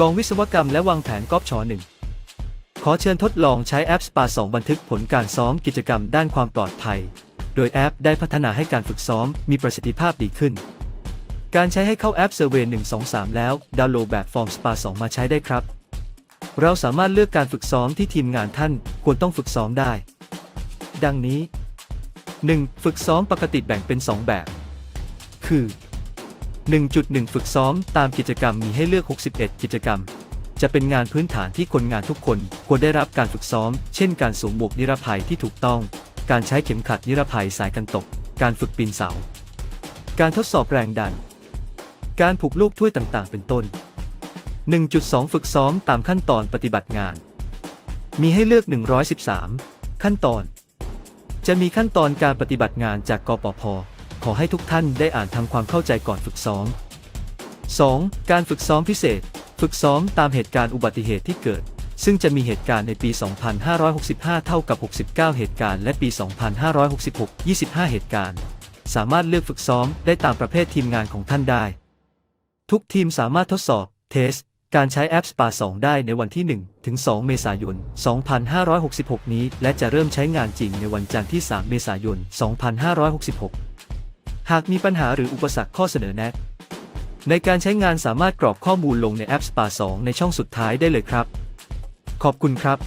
กองวิศวกรรมและวางแผนกอบชอหนึ่งขอเชิญทดลองใช้แอป SPA 2บันทึกผลการซ้อมกิจกรรมด้านความปลอดภัย โดยแอปได้พัฒนาให้การฝึกซ้อมมีประสิทธิภาพดีขึ้น การใช้ให้เข้าแอป Survey 123 แล้ว ดาวน์โหลดแบบฟอร์ม SPA 2มาใช้ได้ครับ เราสามารถเลือกการฝึกซ้อมที่ทีมงานท่านควรต้องฝึกซ้อมได้ ดังนี้ 1. ฝึกซ้อมปกติแบ่งเป็น 2 แบบ คือ 1.1 ฝึกซ้อมตามกิจกรรมมีให้เลือก 61 กิจกรรม จะเป็นงานพื้นฐานที่คนงานทุกคนควรได้รับการฝึกซ้อม เช่นการสวมหมวกนิรภัยที่ถูกต้อง การใช้เข็มขัดนิรภัยสายกันตก การฝึกปีนเสา การทดสอบแรงดัน การผูกลูกถ้วยต่างๆ เป็นต้น 1.2 ฝึกซ้อมตามขั้นตอนปฏิบัติงาน มีให้เลือก 113 ขั้นตอน จะมีขั้นตอนการปฏิบัติงานจากกปพ ขอให้ทุกท่านได้อ่านทำความเข้าใจก่อนฝึกซ้อม 2. การฝึกซ้อมพิเศษ ฝึกซ้อมตามเหตุการณ์อุบัติเหตุที่เกิด ซึ่งจะมีเหตุการณ์ในปี 2565 เท่ากับ 69 เหตุการณ์ และปี 2566 25 เหตุการณ์ สามารถเลือกฝึกซ้อมได้ตามประเภททีมงานของท่านได้ ทุกทีมสามารถทดสอบ เทส การใช้แอป SPA 2 ได้ในวันที่ 1 ถึง 2 เมษายน 2566 นี้ และจะเริ่มใช้งานจริงในวันจันทร์ที่ 3 เมษายน 2566 หากมีปัญหาหรืออุปสรรคข้อเสนอแนะ ในการใช้งานสามารถกรอกข้อมูลลงในแอป SPA 2 ในช่องสุดท้ายได้เลยครับ ขอบคุณครับ